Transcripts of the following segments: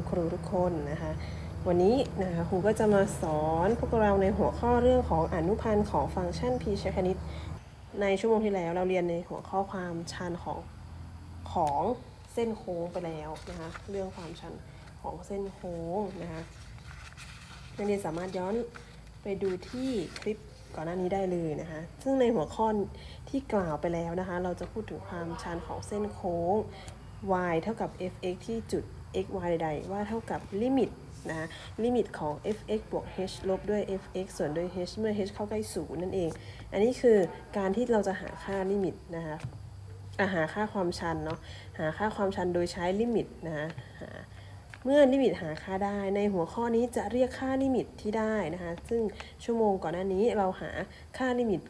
คุณครูทุกคนนะคะ วันนี้นะคะครูก็จะมาสอนพวกเราในหัวข้อเรื่องของอนุพันธ์ของฟังก์ชันพีชคณิต ในชั่วโมงที่แล้วเราเรียนในหัวข้อความชันของของเส้นโค้งไปแล้วนะคะ เรื่องความชันของเส้นโค้งนะคะนักเรียนสามารถย้อนไปดูที่คลิปก่อนหน้านี้ได้เลยนะคะ ซึ่งในหัวข้อที่กล่าวไปแล้วนะคะ เราจะพูดถึงความชันของเส้นโค้ง y เท่ากับ fx ที่จุด x y ใดๆ ว่าเท่ากับลิมิตนะลิมิตของ fx บวก h ลบด้วย fx ส่วนด้วย h เมื่อ h เข้าใกล้ศูนย์นั่นเอง อันนี้คือการที่เราจะหาค่าลิมิตนะคะหาค่าความชันเนาะหาค่าความชันโดยใช้ลิมิตนะคะเมื่อลิมิตหาค่าได้ ในหัวข้อนี้จะเรียกค่าลิมิตที่ได้นะคะซึ่งชั่วโมงก่อนหน้านี้เราหาค่าลิมิต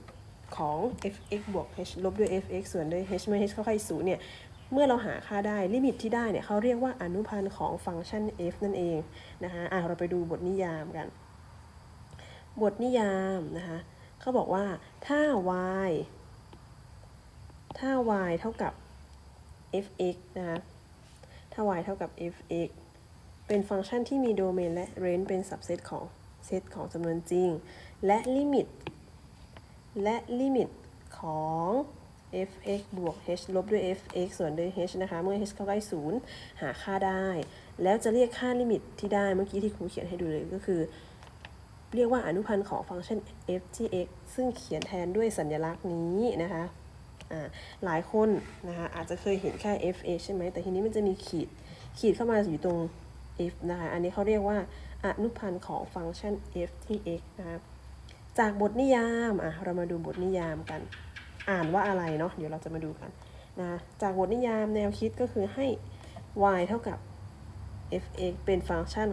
ของ fx บวก h ลบด้วย fx ส่วนด้วย h เมื่อ h เข้าใกล้ศูนย์เนี่ย เมื่อเราหาค่าได้ลิมิตที่ได้เนี่ยเขาเรียกว่าอนุพันธ์ของฟังก์ชัน f นั่นเองนะคะอะเราไปดูบทนิยามกัน บทนิยามนะคะเขาบอกว่าถ้า y ถ้า y เท่ากับ fx นะคะถ้า y เท่ากับ fx เป็นฟังก์ชันที่มีโดเมนและเรนจ์เป็นสับเซตของเซตของจำนวนจริง และลิมิต และลิมิตของ fx บวก h ลบด้วย fx ส่วนด้วย h นะคะ เมื่อ h เข้าใกล้ศูนย์หาค่าได้ แล้วจะเรียกค่าลิมิตที่ได้เมื่อกี้ที่ครูเขียนให้ดูเลยก็คือ เรียกว่าอนุพันธ์ของฟังก์ชัน f ที่ x ซึ่งเขียนแทนด้วยสัญลักษณ์นี้นะคะหลายคนนะคะอาจจะเคยเห็นแค่ f x ใช่ไหมแต่ทีนี้มันจะมีขีดขีดเข้ามาอยู่ตรง f นะคะ อันนี้เขาเรียกว่าอนุพันธ์ของฟังก์ชัน f ที่ x นะคะจากบทนิยามอะเรามาดูบทนิยามกัน อ่านว่าอะไรเนาะเดี๋ยวเราจะมาดูกันนะจากบทนิยามแนวคิดก็คือให้ y เท่ากับ f(x) เป็นฟังก์ชัน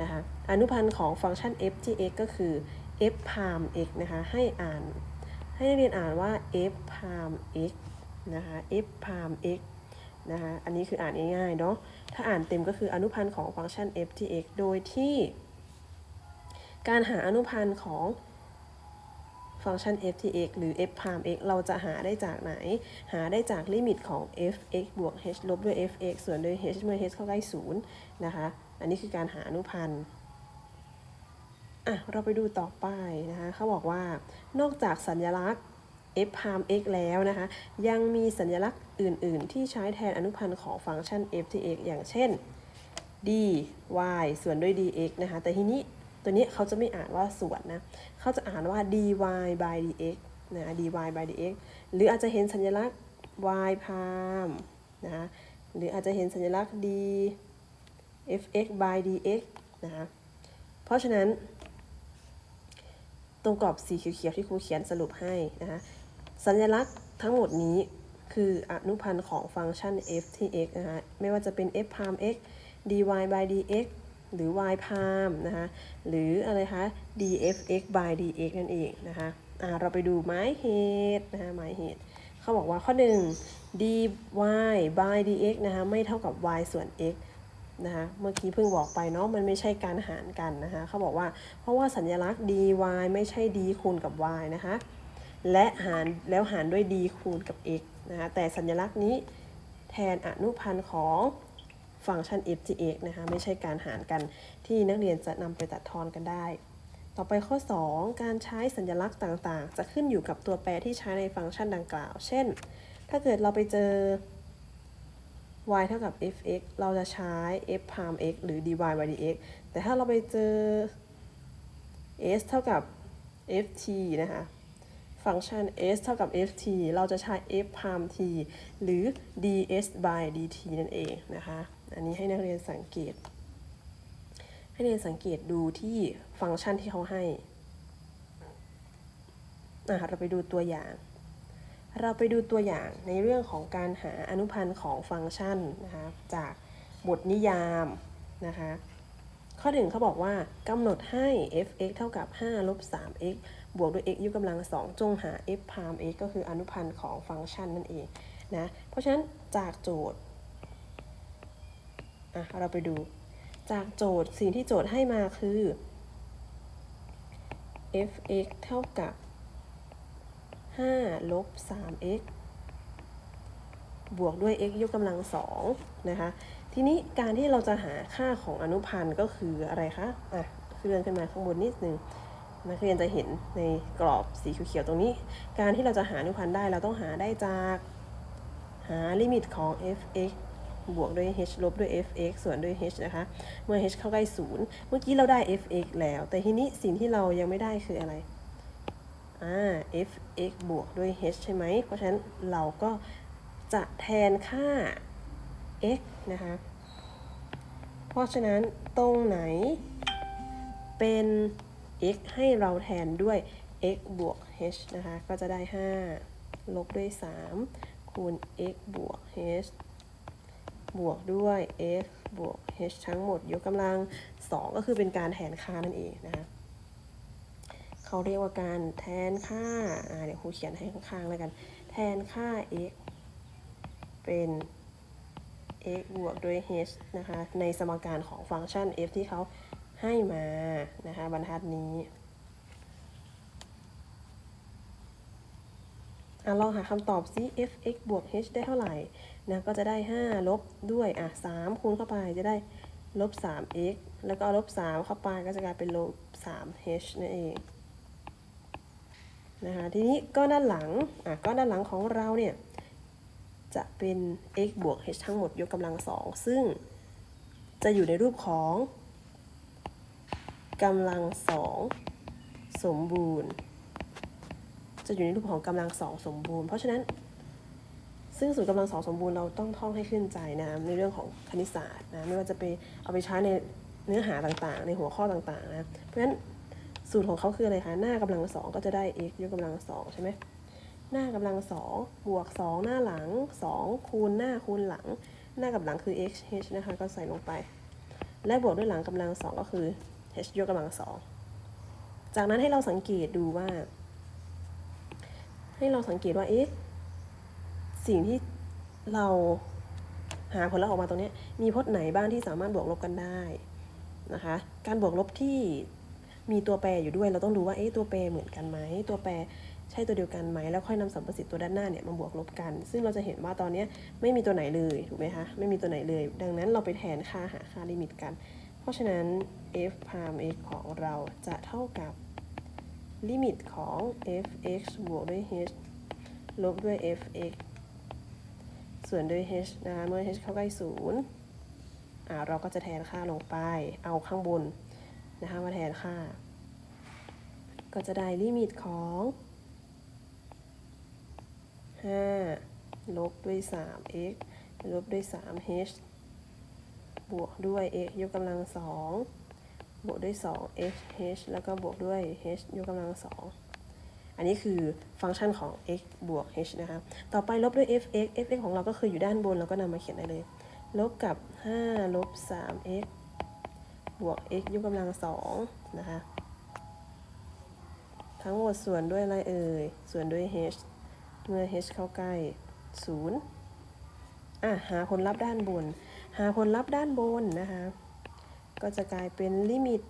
นะคะอนุพันธ์ของฟังก์ชัน f ที่ x ก็คือ f พาม x นะคะให้อ่านให้นักเรียนอ่านว่า f พาม x นะคะ f พาม x นะคะอันนี้คืออ่านง่ายๆเนาะถ้าอ่านเต็มก็คืออนุพันธ์ของฟังก์ชัน f ที่ x โดยที่ การหาอนุพันธ์ของ ฟังก์ชัน f ที่ x หรือ f พาม x เราจะหาได้จากไหน หาได้จากลิมิตของ f(x) บวก h ลบด้วย f(x) ส่วนด้วย h เมื่อ h เข้าใกล้ศูนย์นะคะ อันนี้คือการหาอนุพันธ์อะ เราไปดูต่อไปนะคะเขาบอกว่านอกจากสัญลักษณ์ f พาม x แล้วนะคะ ยังมีสัญลักษณ์อื่น ๆ ที่ใช้แทนอนุพันธ์ของฟังก์ชัน f ที่ x อย่างเช่น dy ส่วนด้วย dx นะคะ แต่ทีนี้ ตัวนี้เขาจะไม่อ่านว่าส่วนนะเขาจะอ่านว่า dy by dx นะ dy by dx หรืออาจจะเห็นสัญลักษณ์ y พามนะคะหรืออาจจะเห็นสัญลักษณ์ d fx by dx นะคะเพราะฉะนั้น ตรงกรอบสีเขียวๆที่ครูเขียนสรุปให้นะคะสัญลักษณ์ทั้งหมดนี้คืออนุพันธ์ของฟังก์ชัน f ที่ x นะคะไม่ว่าจะเป็น f พาม x dy by dx หรือ y พามนะคะหรืออะไรคะ dfx by dx นั่นเองนะคะอ่าเราไปดูหมายเหตุนะคะหมายเหตุเขาบอกว่าข้อ 1 dy by dx นะคะไม่เท่ากับ y ส่วน x นะคะเมื่อกี้เพิ่งบอกไปเนาะมันไม่ใช่การหารกันนะคะเขาบอกว่าเพราะว่าสัญลักษณ์ dy ไม่ใช่ d คูณกับ y นะคะและหารแล้วหารด้วย d คูณกับ x นะคะแต่สัญลักษณ์นี้แทนอนุพันธ์ของ ฟังก์ชัน f ที่ x นะคะไม่ใช่การหารกันที่นักเรียนจะนำไปตัดทอนกันได้ ต่อไปข้อ 2 การใช้สัญลักษณ์ต่างๆ จะขึ้นอยู่กับตัวแปรที่ใช้ในฟังก์ชันดังกล่าว เช่น ถ้าเกิดเราไปเจอ y เท่ากับ fx เราจะใช้ f พาม x หรือ dy by dx แต่ถ้าเราไปเจอ s เท่ากับ ft นะคะ ฟังก์ชัน s เท่ากับ ft เราจะใช้ f พาม t หรือ ds by dt นั่นเองนะคะ อันนี้ให้นักเรียนสังเกต ให้นักเรียนสังเกตดูที่ฟังก์ชันที่เขาให้อะเราไปดูตัวอย่าง เราไปดูตัวอย่างในเรื่องของการหาอนุพันธ์ของฟังก์ชันนะคะจากบทนิยามนะคะข้อหนึ่งเขาบอกว่ากำหนดให้ f(x) เท่ากับ 5 ลบ 3x บวกด้วย x ยกกำลัง 2 จงหา f พาม x ก็คืออนุพันธ์ของฟังก์ชันนั่นเองนะ เพราะฉะนั้นจากโจทย์ อะเราไปดู จากโจทย์สิ่งที่โจทย์ให้มาคือ f(x) เท่ากับ 5 ลบ 3x บวกด้วย x ยกกำลังสองนะคะ ทีนี้การที่เราจะหาค่าของอนุพันธ์ก็คืออะไรคะ อะเคลื่อนขึ้นมาข้างบนนิดนึง นักเรียนจะเห็นในกรอบสีเขียวๆตรงนี้ การที่เราจะหาอนุพันธ์ได้เราต้องหาได้จาก หาลิมิตของ f(x) บวกด้วย h ลบด้วย f(x) ส่วนด้วย h นะคะ เมื่อ h เข้าใกล้ศูนย์เมื่อกี้เราได้ f(x) แล้ว แต่ทีนี้สิ่งที่เรายังไม่ได้คืออะไรอ่า f(x) บวกด้วย h ใช่ไหม เพราะฉะนั้นเราก็จะแทนค่า x นะคะ เพราะฉะนั้นตรงไหนเป็น x ให้เราแทนด้วย x บวก h นะคะ ก็จะได้ 5 ลบด้วย 3 คูณ x บวก h บวกด้วย f บวก h ทั้งหมด ยกกำลัง 2 ก็คือเป็นการแทนค่านั่นเองนะคะเขาเรียกว่าการแทนค่าอ่าเดี๋ยวครูเขียนให้ข้างๆแล้วกัน แทนค่า x เป็น x บวกด้วย h นะคะ ในสมการของฟังก์ชัน f ที่เขาให้มานะคะบรรทัดนี้อะลองหาคำตอบซิ f(x) บวก h ได้เท่าไหร่ นะก็จะได้ 5 ลบด้วยอะ3คูณเข้าไปจะได้ลบ 3x แล้วก็เอาลบ 3 เข้าไปก็จะกลายเป็นลบ 3h นั่นเองนะคะทีนี้ก้อนด้านหลังอะก้อนด้านหลังของเราเนี่ยจะเป็น x บวก h ทั้งหมดยกกำลังสองซึ่งจะอยู่ในรูปของกำลังสองสมบูรณ์ จะอยู่ในรูปของกำลังสองสมบูรณ์ เพราะฉะนั้น ซึ่งสูตรกำลังสองสมบูรณ์เราต้องท่องให้ขึ้นใจนะในเรื่องของคณิตศาสตร์นะไม่ว่าจะไปเอาไปใช้ในเนื้อหาต่างๆ ในหัวข้อต่างๆนะเพราะฉะนั้นสูตรของเขาคืออะไรคะหน้ากำลังสองก็จะได้ x ยกกำลังสองใช่ไหมหน้ากำลังสองบวกสองหน้าหลังสองคูณหน้าคูณหลัง หน้ากับหลังคือ x h นะคะก็ใส่ลงไป และบวกด้วยหลังกำลังสองก็คือ h ยกกำลังสองจากนั้นให้เราสังเกตดูว่า ให้เราสังเกตว่า เอ๊ะ สิ่งที่เราหาผลลัพธ์ออกมาตรงนี้ มีพจน์ไหนบ้างที่สามารถบวกลบกันได้นะคะ การบวกลบที่มีตัวแปรอยู่ด้วย เราต้องดูว่าเอ๊ะตัวแปรเหมือนกันไหมตัวแปรใช่ตัวเดียวกันไหมแล้วค่อยนำสัมประสิทธิ์ตัวด้านหน้าเนี่ยมาบวกลบกัน ซึ่งเราจะเห็นว่าตอนนี้ไม่มีตัวไหนเลยถูกไหมคะไม่มีตัวไหนเลย ดังนั้นเราไปแทนค่าหาค่าลิมิตกัน เพราะฉะนั้น f พาม x ของเราจะเท่ากับลิมิตของ f(x) บวกด้วย h ลบด้วย f(x) ส่วนด้วย h นะคะเมื่อ h เข้าใกล้ศูนย์อ่าเราก็จะแทนค่าลงไป เอาข้างบนนะคะมาแทนค่า ก็จะได้ลิมิตของ5ลบด้วย 3x ลบด้วย 3h บวกด้วย x ยกกำลัง 2 บวกด้วย 2h h แล้วก็บวกด้วย h ยกกำลัง 2 อันนี้คือฟังก์ชันของ x บวก h นะคะ ต่อไปลบด้วย fx fx ของเราก็คืออยู่ด้านบนเราก็นำมาเขียนได้เลย ลบกับ 5 ลบ 3x บวก x ยกกำลัง 2 นะคะ ทั้งหมดส่วนด้วยอะไรเอ่ย ส่วนด้วย h เมื่อ h เข้าใกล้ 0 อะ หาผลลัพธ์ด้านบน หาผลลัพธ์ด้านบนนะคะ ก็จะกลายเป็นลิมิต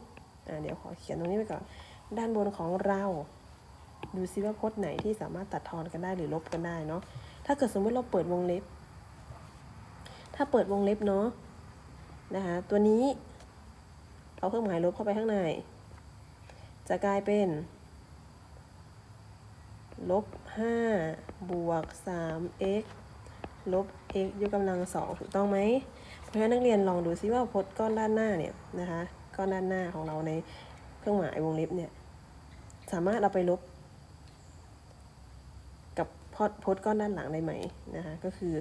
อะ เดี๋ยวขอเขียนตรงนี้ไปก่อน ด้านบนของเรา ดูซิว่าพจน์ไหนที่สามารถตัดทอนกันได้หรือลบกันได้เนาะ ถ้าเกิดสมมติเราเปิดวงเล็บ ถ้าเปิดวงเล็บเนาะนะคะ ตัวนี้ เอาเครื่องหมายลบเข้าไปข้างใน จะกลายเป็นลบ5บวก 3x ลบ x ยกกำลังสองถูกต้องไหม เพราะฉะนั้นนักเรียนลองดูซิว่าพจน์ก้อนด้านหน้าเนี่ยนะคะ ก้อนด้านหน้าของเราในเครื่องหมายวงเล็บเนี่ย สามารถเอาไปลบ พจน์พจน์ก้อนด้านหลังได้ไหมนะคะก็คือ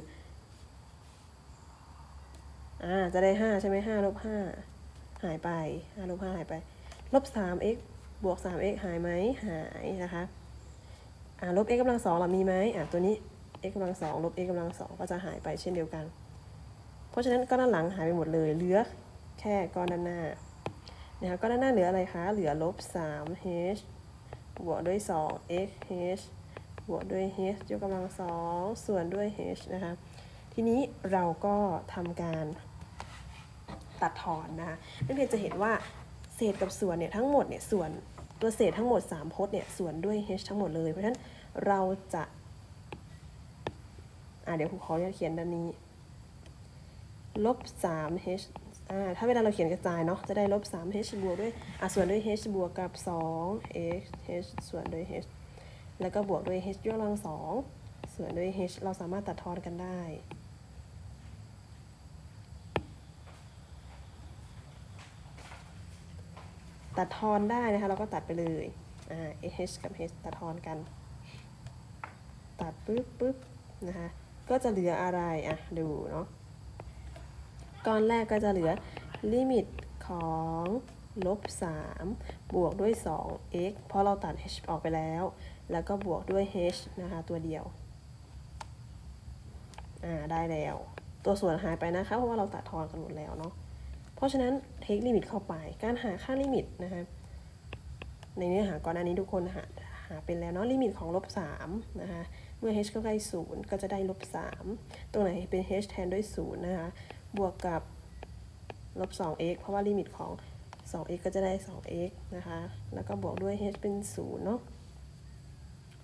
อ่าจะได้5ใช่ไหม5ลบ5หายไป5ลบ5หายไปลบ 3x บวก 3x หายไหมหายนะคะอ่าลบ x กำลังสองเรามีไหมอ่าตัวนี้ x กำลังสองลบ x กำลังสองก็จะหายไปเช่นเดียวกัน เพราะฉะนั้นก้อนด้านหลังหายไปหมดเลยเหลือแค่ก้อนด้านหน้านะคะก้อนด้านหน้าเหลืออะไรคะเหลือลบ 3h บวกด้วย 2xh บวกด้วย h ยกกำลังสองส่วนด้วย h นะคะ ทีนี้เราก็ทำการตัดทอนนะคะนักเรียนจะเห็นว่าเศษกับส่วนเนี่ยทั้งหมดเนี่ยส่วนตัวเศษทั้งหมด 3พจน์เนี่ยส่วนด้วย h ทั้งหมดเลย เพราะฉะนั้นเราจะอ่าเดี๋ยวครูขออนุญาตเขียนด้านนี้ลบ3 h อ่าถ้าเวลาเราเขียนกระจายเนาะจะได้ลบ3 h บวกด้วยอ่าส่วนด้วย h บวกกับ2 x h ส่วนด้วย h แล้วก็บวกด้วย h ยกกำลังสองส่วนด้วย h เราสามารถตัดทอนกันได้ ตัดทอนได้นะคะ เราก็ตัดไปเลยอ่า h กับ h ตัดทอนกัน ตัดปึ๊บปึ๊บนะคะ ก็จะเหลืออะไร อะ ดูเนาะก้อนแรกก็จะเหลือลิมิตของลบ3บวกด้วย 2x เพราะเราตัด h ออกไปแล้ว แล้วก็บวกด้วย h นะคะตัวเดียว อ่า ได้แล้ว ตัวส่วนหายไปนะคะ เพราะว่าเราตัดทอนกันหมดแล้วเนาะ เพราะฉะนั้นเทคลิมิตเข้าไป การหาค่าลิมิตนะคะ ในเนื้อหาก่อนหน้านี้ทุกคนหาหาเป็นแล้วเนาะ ลิมิตของลบ3นะคะ เมื่อ h ก็ใกล้0ก็จะได้ลบ3ตรงไหนเป็น h แทนด้วย0นะคะ บวกกับลบ 2x เพราะว่าลิมิตของ 2x ก็จะได้ 2x นะคะ แล้วก็บวกด้วย h เป็น 0 เนาะ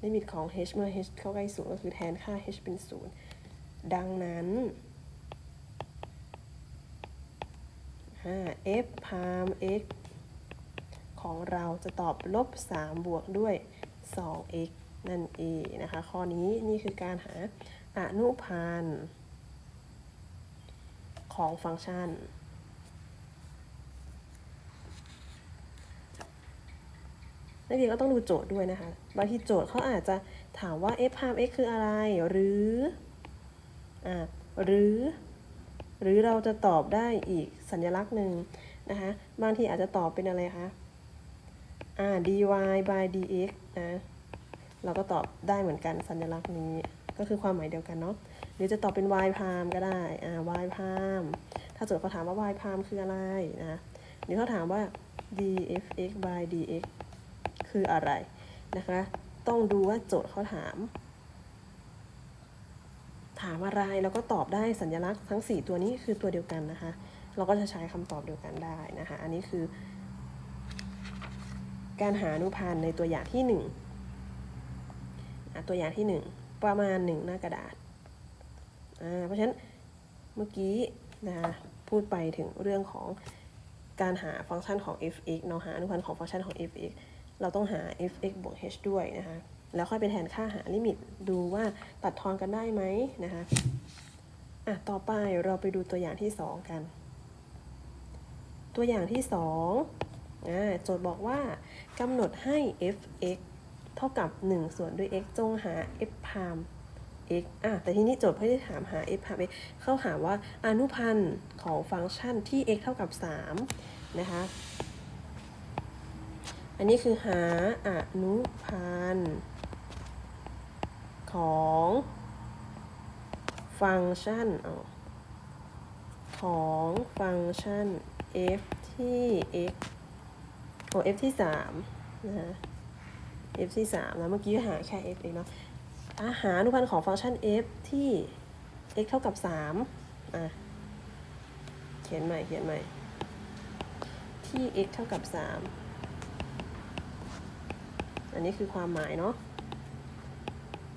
ลิมิตของ h เมื่อ h เข้าใกล้0ก็คือแทนค่า h เป็น 0 ดังนั้น f พาม x ของเราจะตอบลบ 3 บวกด้วย 2x นั่นเองนะคะ ข้อนี้นี่คือการหาอนุพันธ์ของฟังก์ชัน นักเรียนก็ต้องดูโจทย์ด้วยนะคะ บางทีโจทย์เขาอาจจะถามว่า f พาม x คืออะไร หรืออ่าหรือ หรือเราจะตอบได้อีกสัญลักษณ์หนึ่งนะคะ บางทีอาจจะตอบเป็นอะไรคะอ่า dy by dx นะ เราก็ตอบได้เหมือนกันสัญลักษณ์นี้ ก็คือความหมายเดียวกันเนาะ หรือจะตอบเป็น y พามก็ได้ อ่า y พาม ถ้าโจทย์เขาถามว่า y พามคืออะไรนะหรือเขาถามว่า dfx by dx คืออะไรนะคะ ต้องดูว่าโจทย์เขาถาม ถามอะไรแล้วก็ตอบได้สัญลักษณ์ทั้ง 4 ตัวนี้คือตัวเดียวกันนะคะ เราก็จะใช้คำตอบเดียวกันได้นะคะ อันนี้คือ การหาอนุพันธ์ในตัวอย่างที่1อ่ตัวอย่างที่ 1 ประมาณ 1 หน้ากระดาษ เพราะฉะนั้นเมื่อกี้นะคะพูดไปถึงเรื่องของการหาฟังก์ชันของ f(x) เนาะหาอนุพันธ์ของฟังก์ชันของ f(x) เราต้องหา f(x) บวก h ด้วยนะคะแล้วค่อยไปแทนค่าหาลิมิตดูว่าตัดทอนกันได้ไหมนะคะอะต่อไปเราไปดูตัวอย่างที่ 2 กัน ตัวอย่างที่2อ่าโจทย์บอกว่ากำหนดให้ f(x) เท่ากับ 1 ส่วนด้วย x จงหา f พาม x อะแต่ทีนี้โจทย์ไม่ได้ถามหา f พาม x เขาหาว่าอนุพันธ์ของฟังก์ชันที่ x เท่ากับ 3 นะคะ อันนี้คือหาอนุพันธ์ของฟังก์ชันอของฟังก์ชัน f ที่ x โอ้ f ที่3นะคะ f ที่3แล้วเมื่อกี้หาแค่ f เองเนาะอะหาอนุพันธ์ของฟังก์ชัน f ที่ x เท่ากับ 3 อะ เขียนใหม่ เขียนใหม่ ที่ x เท่ากับ 3 อันนี้คือความหมายเนาะ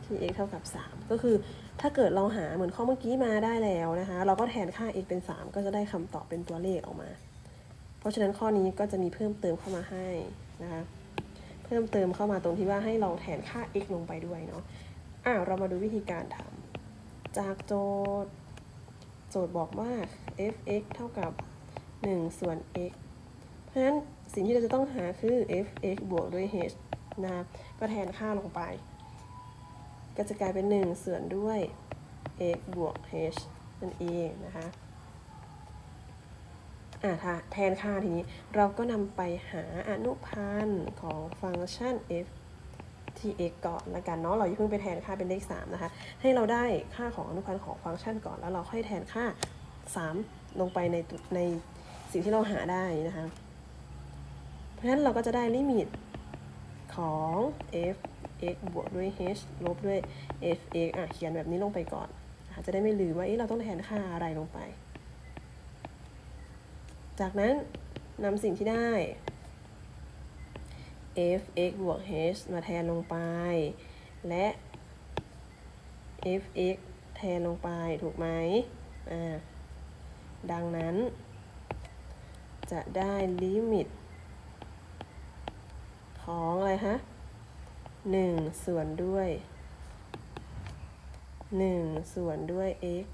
ที่ x เท่ากับ 3 ก็คือถ้าเกิดเราหาเหมือนข้อเมื่อกี้มาได้แล้วนะคะ เราก็แทนค่า x เป็น 3 ก็จะได้คำตอบเป็นตัวเลขออกมา เพราะฉะนั้นข้อนี้ก็จะมีเพิ่มเติมเข้ามาให้นะคะ เพิ่มเติมเข้ามาตรงที่ว่าให้เราแทนค่า x ลงไปด้วยเนาะ อ่าเรามาดูวิธีการทำจากโจทย์ โจทย์บอกว่า f(x) เท่ากับ 1 ส่วน x เพราะฉะนั้นสิ่งที่เราจะต้องหาคือ f(x) บวกด้วย h นะก็แทนค่าลงไป ก็จะกลายเป็น 1 ส่วนด้วย x บวก h นั่นเองนะคะอ่าถ้าแทนค่าทีนี้เราก็นำไปหาอนุพันธ์ของฟังก์ชัน f ที่ x ก่อนละกันเนาะเราอย่าเพิ่งไปแทนค่าเป็นเลข3นะคะ ให้เราได้ค่าของอนุพันธ์ของฟังก์ชันก่อนแล้วเราค่อยแทนค่า 3 ลงไปในในสิ่งที่เราหาได้นะคะ เพราะฉะนั้นเราก็จะได้ลิมิต ของ f x บวกด้วย h ลบด้วย f x อะเขียนแบบนี้ลงไปก่อน จะได้ไม่ลืมว่าเอ๊ะเราต้องแทนค่าอะไรลงไป จากนั้นนำสิ่งที่ได้ f x บวก h มาแทนลงไป และ f x แทนลงไปถูกไหมอ่าดังนั้น จะได้ลิมิต ของอะไรฮะหนึ่งส่วนด้วยหนึ่งส่วนด้วย x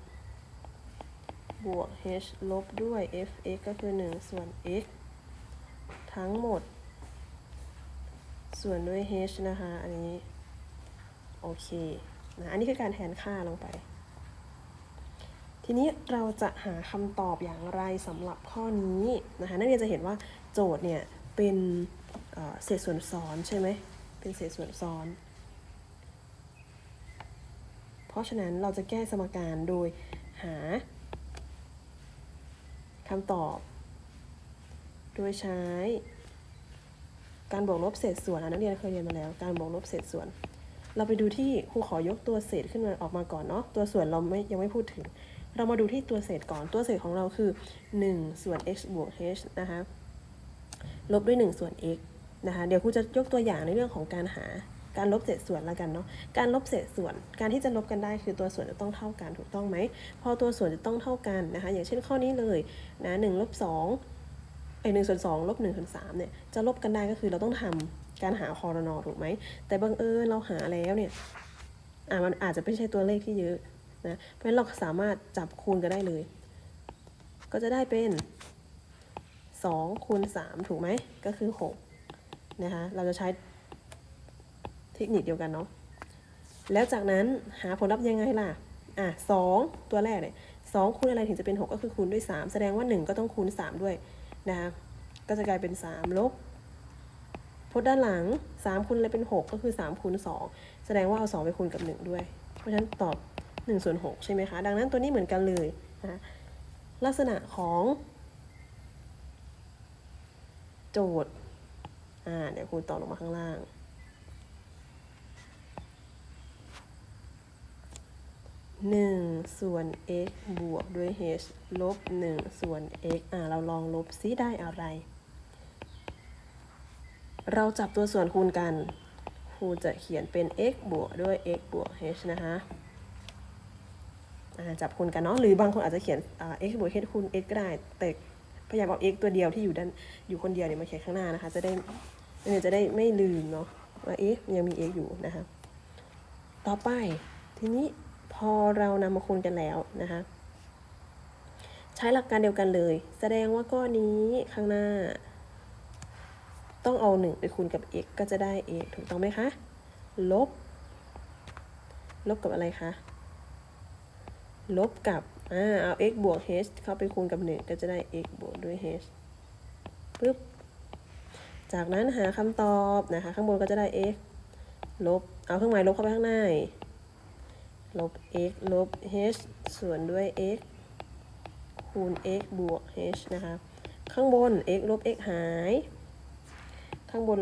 บวก h ลบด้วย fx ก็คือหนึ่งส่วน x ทั้งหมด ส่วนด้วย h นะคะ อันนี้ โอเคนะอันนี้คือการแทนค่าลงไป ทีนี้เราจะหาคำตอบอย่างไรสำหรับข้อนี้นะคะนักเรียนจะเห็นว่าโจทย์เนี่ยเป็น เศษส่วนซ้อนใช่ไหม เป็นเศษส่วนซ้อน เพราะฉะนั้นเราจะแก้สมการโดยหาคำตอบ โดยใช้ การบวกลบเศษส่วนนักเรียนเคยเรียนมาแล้ว การบวกลบเศษส่วน เราไปดูที่ครูขอยกตัวเศษขึ้นมาออกมาก่อนเนาะ ตัวส่วนเราไม่ยังไม่พูดถึง เรามาดูที่ตัวเศษก่อน ตัวเศษของเราคือ 1 ส่วน x บวก h นะคะ ลบด้วย 1 ส่วน x นะคะเดี๋ยวครูจะยกตัวอย่างในเรื่องของการหาการลบเศษส่วนแล้วกันเนาะ การลบเศษส่วน การที่จะลบกันได้คือตัวส่วนจะต้องเท่ากันถูกต้องไหม พอตัวส่วนจะต้องเท่ากันนะคะ อย่างเช่นข้อนี้เลยนะหนึ่งลบสองไอหนึ่งส่วนสองลบหนึ่งส่วนสามเนี่ยจะลบกันได้ก็คือเราต้องทำการหาคอรนอถูกไหม แต่บังเอิญเราหาแล้วเนี่ยอ่ามันอาจจะไม่ใช่ตัวเลขที่เยอะนะ เพราะฉะนั้นเราสามารถจับคูณกันได้เลย ก็จะได้เป็น2คูณ3ถูกไหม ก็คือ6 นะคะเราจะใช้เทคนิคเดียวกันเนาะแล้วจากนั้นหาผลลัพธ์ยังไงล่ะอะ2ตัวแรกเนี่ย2คูณอะไรถึงจะเป็น 6 ก็คือคูณด้วย 3 แสดงว่า 1 ก็ต้องคูณ 3 ด้วยนะคะก็จะกลายเป็น 3 ลบพจน์ด้านหลัง 3คูณอะไรเป็น 6 ก็คือ 3คูณ2แสดงว่าเอา 2 ไปคูณกับ 1 ด้วย เพราะฉะนั้นตอบ1ส่วน6ใช่ไหมคะ ดังนั้นตัวนี้เหมือนกันเลยนะลักษณะของ โจทย์ อ่าเดี๋ยวครูต่อลงมาข้างล่าง1ส่วน x บวกด้วย h ลบ1ส่วน x อ่าเราลองลบซิได้อะไร เราจับตัวส่วนคูณกัน ครูจะเขียนเป็น x บวกด้วย x บวก h นะคะอ่าจับคูณกันเนาะหรือบางคนอาจจะเขียนอ่า x บวก h คูณ x ก็ได้แต่ พยายามเอา x ตัวเดียวที่อยู่ด้านอยู่คนเดียวเนี่ยมาเขียนข้างหน้านะคะ จะได้เนี่ยจะได้ไม่ลืมเนาะว่า x ยังมี x อยู่นะคะ ต่อไปทีนี้พอเรานำมาคูณกันแล้วนะคะ ใช้หลักการเดียวกันเลย แสดงว่าก้อนนี้ข้างหน้า ต้องเอา 1 ไปคูณกับ x ก็จะได้ x ถูกต้องไหมคะ ลบ ลบกับอะไรคะ ลบกับ อ่าเอา x บวก h เข้าไปคูณกับ1ก็จะได้ x บวกด้วย h ปึ๊บ จากนั้นหาคำตอบนะคะ ข้างบนก็จะได้ x ลบ เอาเครื่องหมายลบเข้าไปข้างใน ลบ x ลบ h ส่วนด้วย x คูณ x บวก h นะคะ ข้างบน x ลบ x หาย ข้างบน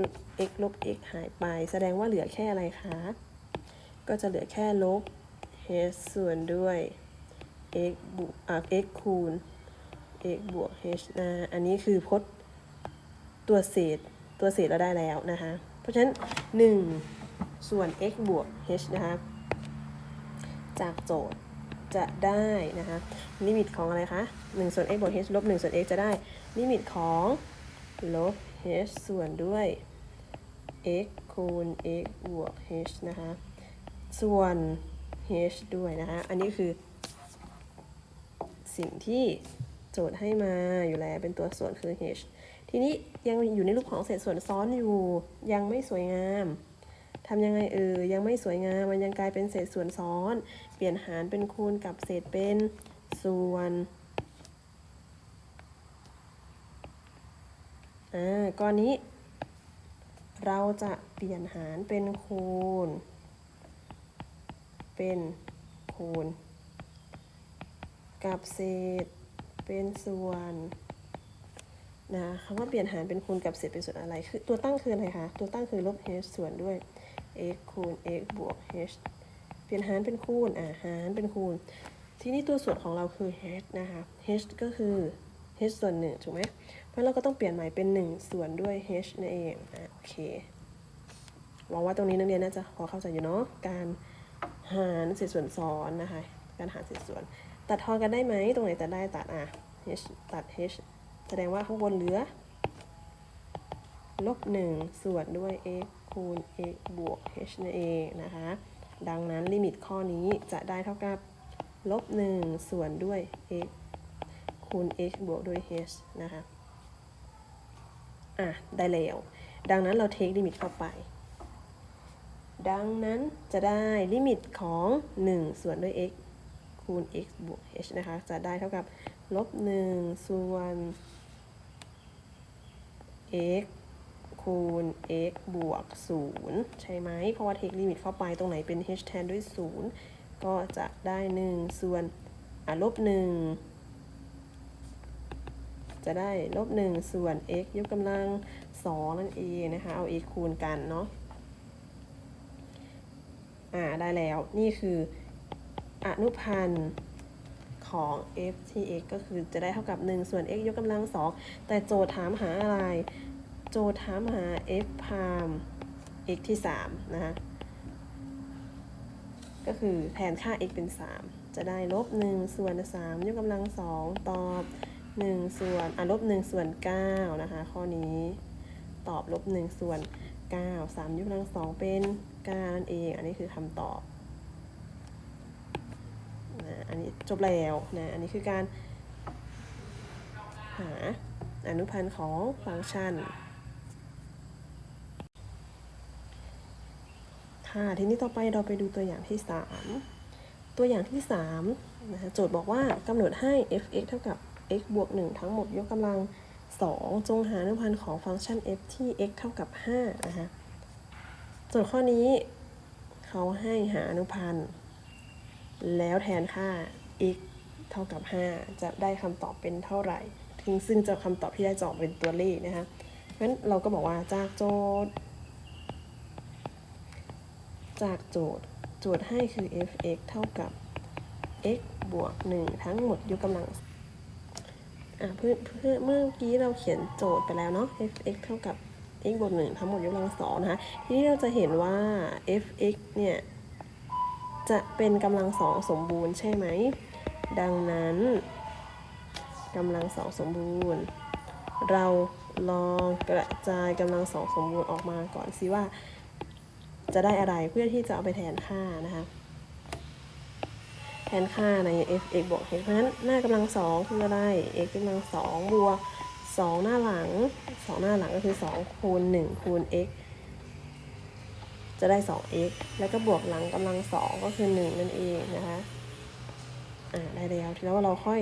x ลบ x หายไป แสดงว่าเหลือแค่อะไรคะ ก็จะเหลือแค่ลบ h ส่วนด้วย x บวกอะ x คูณ x บวก h นะอันนี้คือพจน์ตัวเศษตัวเศษเราได้แล้วนะคะ เพราะฉะนั้น 1 ส่วน x บวก h นะคะ จากโจทย์จะได้นะคะลิมิตของอะไรคะ1ส่วน x บวก h ลบ1ส่วน x จะได้ลิมิตของลบ h ส่วนด้วย x คูณ x บวก h นะคะ ส่วน h ด้วยนะคะ อันนี้คือ สิ่งที่โจทย์ให้มาอยู่แล้วเป็นตัวส่วนคือ h ทีนี้ยังอยู่ในรูปของเศษส่วนซ้อนอยู่ยังไม่สวยงามทำยังไงเออยังไม่สวยงามมันยังกลายเป็นเศษส่วนซ้อน เปลี่ยนหารเป็นคูณกับเศษเป็นส่วนอ่าก้อนนี้ เราจะเปลี่ยนหารเป็นคูณ เป็นคูณ กับเศษเป็นส่วนนะคำว่าเปลี่ยนหารเป็นคูณกับเศษเป็นส่วนอะไร คือตัวตั้งคืออะไรคะ ตัวตั้งคือลบ h ส่วนด้วย x คูณ x บวก h เปลี่ยนหารเป็นคูณ อ่าหารเป็นคูณ ทีนี้ตัวส่วนของเราคือ h นะคะ h ก็คือ h ส่วนหนึ่งถูกไหม เพราะเราก็ต้องเปลี่ยนใหม่เป็น 1 ส่วนด้วย h นั่นเอง อ่าโอเค หวังว่าตรงนี้นักเรียนน่าจะพอเข้าใจอยู่เนาะ การหารเศษส่วนซ้อนนะคะ การหารเศษส่วน ตัดทอนกันได้ไหมตรงไหนตัดได้ตัดอะ h ตัด h แสดงว่าข้างบนเหลือลบหนึ่งส่วนด้วย x คูณ x บวก h นั่นเองนะคะ ดังนั้นลิมิตข้อนี้จะได้เท่ากับลบหนึ่งส่วนด้วย x คูณ x บวกด้วย h นะคะ อะ ได้แล้ว ดังนั้นเราเทคลิมิตเข้าไป ดังนั้นจะได้ลิมิตของ 1 ส่วนด้วย x คูณ x บวก h นะคะ จะได้เท่ากับลบ1ส่วน x คูณ x บวก 0 ใช่ไหม เพราะว่าเทคลิมิตเข้าไปตรงไหนเป็น h แทนด้วย 0 ก็จะได้ 1 ส่วนลบ 1 จะได้ลบ 1 ส่วน x ยกกำลัง 2 นั่นเองนะคะ เอา x คูณกันเนาะ อ่า ได้แล้ว นี่คือ อนุพันธ์ของ f ที่ x ก็คือจะได้เท่ากับ 1 ส่วน x ยกกำลัง 2 แต่โจทย์ถามหาอะไร โจทย์ถามหา f พาม x ที่ 3 นะคะ ก็คือแทนค่า x เป็น 3 จะได้ลบ 1 ส่วน 3 ยกกำลัง 2 ตอบ 1 ส่วนอะลบ 1 ส่วน 9 นะคะ ข้อนี้ตอบลบ 1 ส่วน 9 3 ยกกำลัง 2 เป็น 9 นั่นเอง อันนี้คือคำตอบ นะอันนี้จบแล้วนะอันนี้คือการหาอนุพันธ์ของฟังก์ชันค่ะทีนี้ต่อไปเราไปดูตัวอย่างที่ 3 ตัวอย่างที่3นะคะโจทย์บอกว่ากำหนดให้ f(x) เท่ากับ x บวก 1 ทั้งหมดยกกำลัง 2 จงหาอนุพันธ์ของฟังก์ชัน f ที่ x เท่ากับ5นะคะโจทย์ข้อนี้เขาให้หาอนุพันธ์ แล้วแทนค่า x เท่ากับ 5 จะได้คำตอบเป็นเท่าไหร่ถึงซึ่งจะคำตอบที่ได้จะออกเป็นตัวเลขนะคะงั้นเราก็บอกว่าจากโจทย์ จากโจทย์ โจทย์ให้คือ f(x) เท่ากับ x บวก 1 ทั้งหมดยกกำลังอะเพื่อเพื่อเมื่อกี้เราเขียนโจทย์ไปแล้วเนาะ f(x) เท่ากับ x บวก 1 ทั้งหมดยกกำลังสองนะคะ ทีนี้เราจะเห็นว่า f(x) เนี่ย จะเป็นกำลังสองสมบูรณ์ใช่ไหม ดังนั้นกำลังสองสมบูรณ์ เราลองกระจายกำลังสองสมบูรณ์ออกมาก่อนสิว่า จะได้อะไรเพื่อที่จะเอาไปแทนค่านะคะแทนค่าใน f x บวก h เพราะฉะนั้นหน้ากำลังสองคืออะไร x กำลังสองบวกสองหน้าหลังสองหน้าหลังก็คือสองคูณหนึ่งคูณ x จะได้ 2x แล้วก็บวกหลังกำลังสองก็คือ 1 นั่นเองนะคะอ่าได้แล้วทีแล้วเราค่อย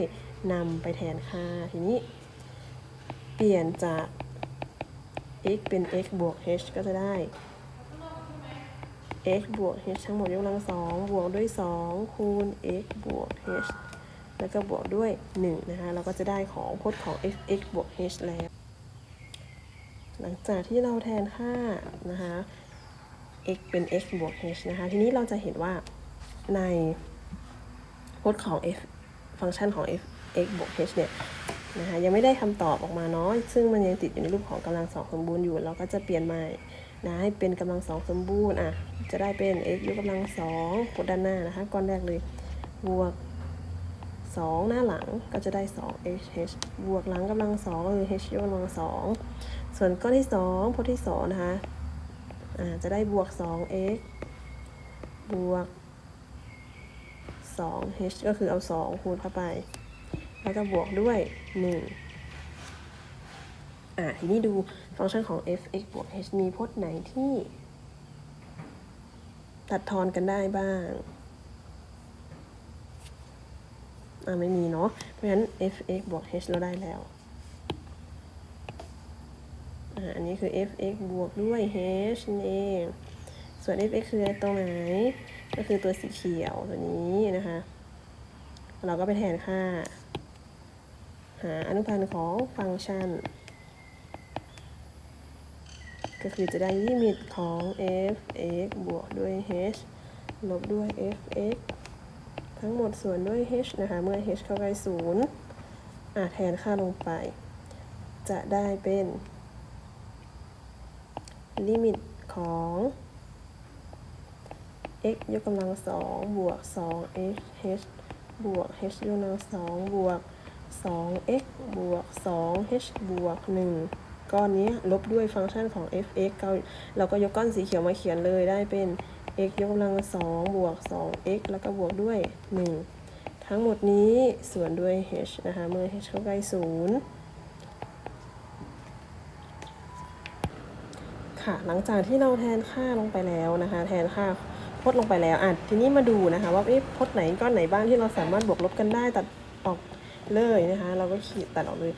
นำไปแทนค่าทีนี้ เปลี่ยนจาก x เป็น x บวก h ก็จะได้ x บวก h ทั้งหมดยกกำลังสองบวกด้วย 2 คูณ x บวก h แล้วก็บวกด้วย 1 นะคะ เราก็จะได้ของพจน์ของ f(x) บวก h แล้ว หลังจากที่เราแทนค่านะคะ x เป็น x บวก h นะคะ ทีนี้เราจะเห็นว่าในพจน์ของ f ฟังก์ชันของ f x บวก h เนี่ยนะคะยังไม่ได้คำตอบออกมาเนาะซึ่งมันยังติดอยู่ในรูปของกำลังสองสมบูรณ์อยู่ เราก็จะเปลี่ยนใหม่นะให้เป็นกำลังสองสมบูรณ์อะจะได้เป็น x ยกกำลังสองกดด้านหน้านะคะก้อนแรกเลยบวก 2 หน้าหลังก็จะได้ 2 h h บวกหลังกำลังสองก็คือ h ยกกำลังสองส่วนก้อนที่ 2พจน์ที่2นะคะ จะได้บวก 2x บวก 2h ก็คือเอา 2 คูณเข้าไป แล้วก็บวกด้วย 1 อ่าทีนี้ดูฟังก์ชันของ f(x) บวก h มีพจน์ไหนที่ ตัดทอนกันได้บ้างอ่าไม่มีเนาะ เพราะฉะนั้น f(x) บวก h เราได้แล้ว อันนี้คือ f(x) บวกด้วย h นั่นเอง ส่วน f(x) คือตรงไหน ก็คือตัวสีเขียวตัวนี้นะคะ เราก็ไปแทนค่า หาอนุพันธ์ของฟังก์ชัน ก็คือจะได้ลิมิตของ f(x) บวกด้วย h ลบด้วย f(x) ทั้งหมดส่วนด้วย h นะคะ เมื่อ h เข้าใกล้ศูนย์อะแทนค่าลงไป จะได้เป็น ลิมิตของ x ยกกำลังสองบวก2 h h บวก h ยกกำลังสองบวก 2x บวก 2h บวก 1 ก้อนนี้ลบด้วยฟังก์ชันของ f(x) เราเราก็ยกก้อนสีเขียวมาเขียนเลยได้เป็น x ยกกำลัง2บวก 2x แล้วก็บวกด้วย 1 ทั้งหมดนี้ส่วนด้วย h นะคะ เมื่อ h เข้าใกล้0 ค่ะ หลังจากที่เราแทนค่าลงไปแล้วนะคะ แทนค่าพจน์ลงไปแล้วอะทีนี้มาดูนะคะว่าเอ๊ะพจน์ไหนก้อนไหนบ้างที่เราสามารถบวกลบกันได้ตัดออกเลยนะคะ เราก็ขีดตัดออกเลย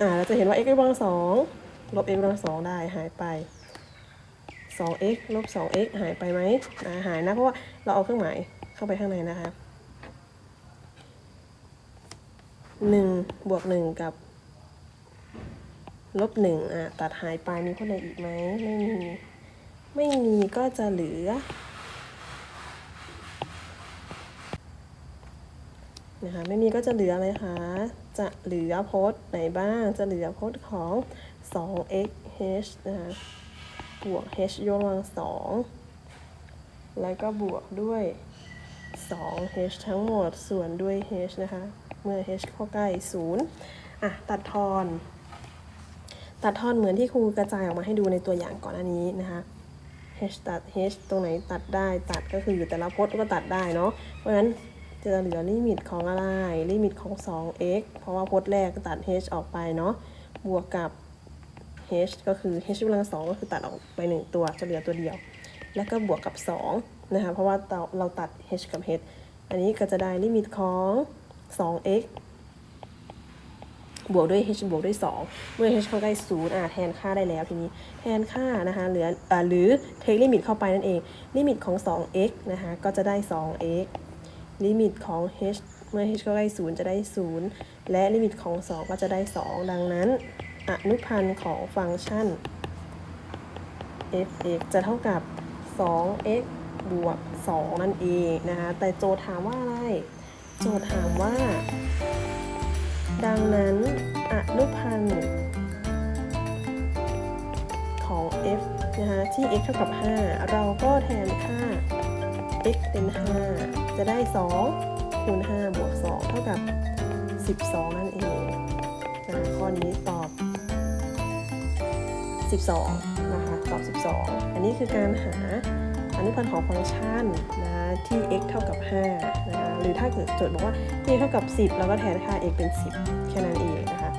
อ่าเราจะเห็นว่า x กำลังสองลบ x กกำลังสองได้หายไป 2x ลบ 2x หายไปไหมอ่าหายนะ เพราะว่าเราเอาเครื่องหมายเข้าไปข้างในนะคะ 1 บวก 1 กับ ลบ1อะตัดหายไปมีคนไหนอีกไหมไม่มี ไม่มีก็จะเหลือนะคะไม่มีก็จะเหลืออะไรคะ จะเหลือโพจน์ไหนบ้าง จะเหลือโพจน์ของ 2x h นะคะบวก h ยกกำลังสองแล้วก็บวกด้วย 2h ทั้งหมดส่วนด้วย h นะคะ เมื่อ h เข้าใกล้ 0 อะ ตัดทอน ตัดทอนเหมือนที่ครูกระจายออกมาให้ดูในตัวอย่างก่อนอันนี้นะคะ h ตัด h ตรงไหนตัดได้ตัดก็คือแต่ละพจน์ก็ตัดได้เนาะ เพราะฉะนั้นจะเหลือลิมิตของอะไร ลิมิตของ 2x เพราะว่าพจน์แรกตัด h ออกไปเนาะ บวกกับ h ก็คือ h กำลังสองก็คือตัดออกไป 1 ตัวจะเหลือตัวเดียว แล้วก็บวกกับ2นะคะ เพราะว่าเราเราตัด h กับ h อันนี้ก็จะได้ลิมิตของ 2x บวกด้วย h บวกด้วย 2 เมื่อ h เข้าใกล้0อะแทนค่าได้แล้วทีนี้แทนค่านะคะเหลืออ่าหรือเทคลิมิตเข้าไปนั่นเอง ลิมิตของ 2x นะคะก็จะได้ 2x ลิมิตของ h เมื่อ h เข้าใกล้0จะได้ 0 และลิมิตของ 2 ก็จะได้ 2 ดังนั้น อนุพันธ์ของฟังก์ชัน f(x) จะเท่ากับ 2x บวก 2 นั่นเองนะคะแต่โจทย์ถามว่าอะไร โจทย์ถามว่า ดังนั้นอนุพันธ์ของ f นะคะที่ x เท่ากับ 5 เราก็แทนค่า x เป็น 5 จะได้ 2 คูณ 5 บวก 2 เท่ากับ 12 นั่นเองนะข้อนี้ตอบ 12 นะคะ ตอบ 12 อันนี้คือการหาอนุพันธ์ของฟังก์ชันนะที่ x เท่ากับ 5 นะคะ หรือถ้าเกิดโจทย์บอกว่า a เท่ากับ 10 เราก็แทนค่า x เป็น 10 แค่นั้นเองนะคะ